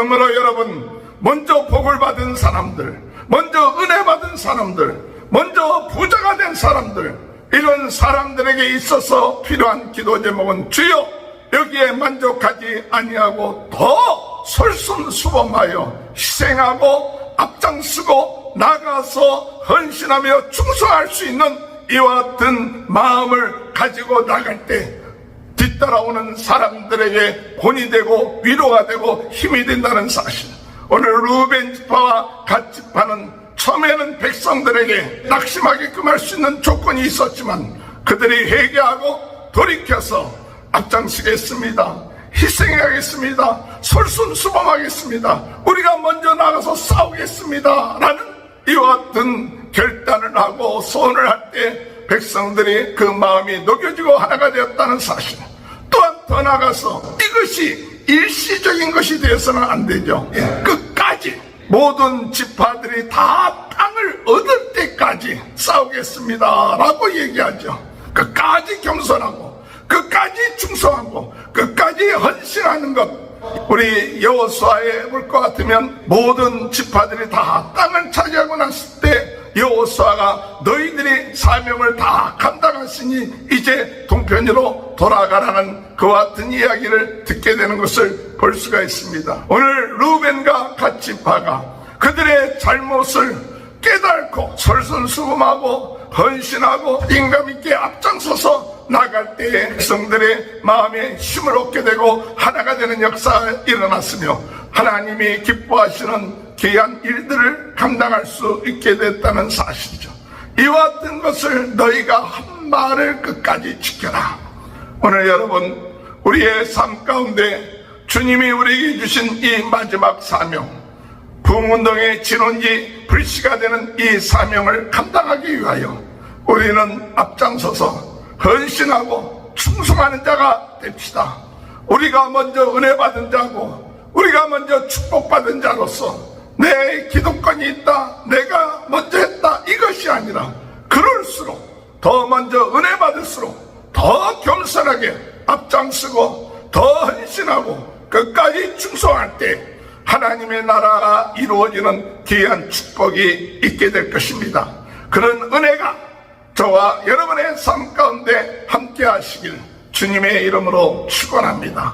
그러므로 여러분 먼저 복을 받은 사람들, 먼저 은혜 받은 사람들, 먼저 부자가 된 사람들 이런 사람들에게 있어서 필요한 기도 제목은 주여 여기에 만족하지 아니하고 더 솔선수범하여 희생하고 앞장서고 나가서 헌신하며 충성할 수 있는 이와 같은 마음을 가지고 나갈 때뒤 따라오는 사람들에게 본이 되고 위로가 되고 힘이 된다는 사실. 오늘 루벤 지파와 갓 지파는 처음에는 백성들에게 낙심하게끔 할 수 있는 조건이 있었지만 그들이 회개하고 돌이켜서 앞장서겠습니다. 희생하겠습니다. 솔선수범하겠습니다. 우리가 먼저 나가서 싸우겠습니다. 라는 이와 같은 결단을 하고 소원을 할 때 백성들이 그 마음이 녹여지고 하나가 되었다는 사실. 또한 더 나가서 이것이 일시적인 것이 되어서는 안 되죠. 예, 끝까지 모든 지파들이 다 땅을 얻을 때까지 싸우겠습니다. 라고 얘기하죠. 끝까지 겸손하고 끝까지 충성하고 끝까지 헌신하는 것 우리 여호수아에 볼 것 같으면 모든 지파들이 다 땅을 차지하고 때 여호수아가 너희들이 사명을 다 감당했으니 이제 동편으로 돌아가라는 그와 같은 이야기를 듣게 되는 것을 볼 수가 있습니다. 오늘 루벤과 갓지파가 그들의 잘못을 깨닫고 솔선수범하고 헌신하고 인감 있게 앞장서서 나갈 때에 백성들의 마음에 힘을 얻게 되고 하나가 되는 역사가 일어났으며 하나님이 기뻐하시는 귀한 일들을 감당할 수 있게 됐다는 사실이죠. 이와 같은 것을 너희가 한 말을 끝까지 지켜라. 오늘 여러분 우리의 삶 가운데 주님이 우리에게 주신 이 마지막 사명 부흥운동의 진원지 불씨가 되는 이 사명을 감당하기 위하여 우리는 앞장서서 헌신하고 충성하는 자가 됩시다. 우리가 먼저 은혜 받은 자고 우리가 먼저 축복받은 자로서 내 기득권이 있다 내가 먼저 했다 이것이 아니라 그럴수록 더 먼저 은혜 받을수록 더 겸손하게 앞장서고 더 헌신하고 끝까지 충성할 때 하나님의 나라가 이루어지는 귀한 축복이 있게 될 것입니다. 그런 은혜가 저와 여러분의 삶 가운데 함께 하시길 주님의 이름으로 축원합니다.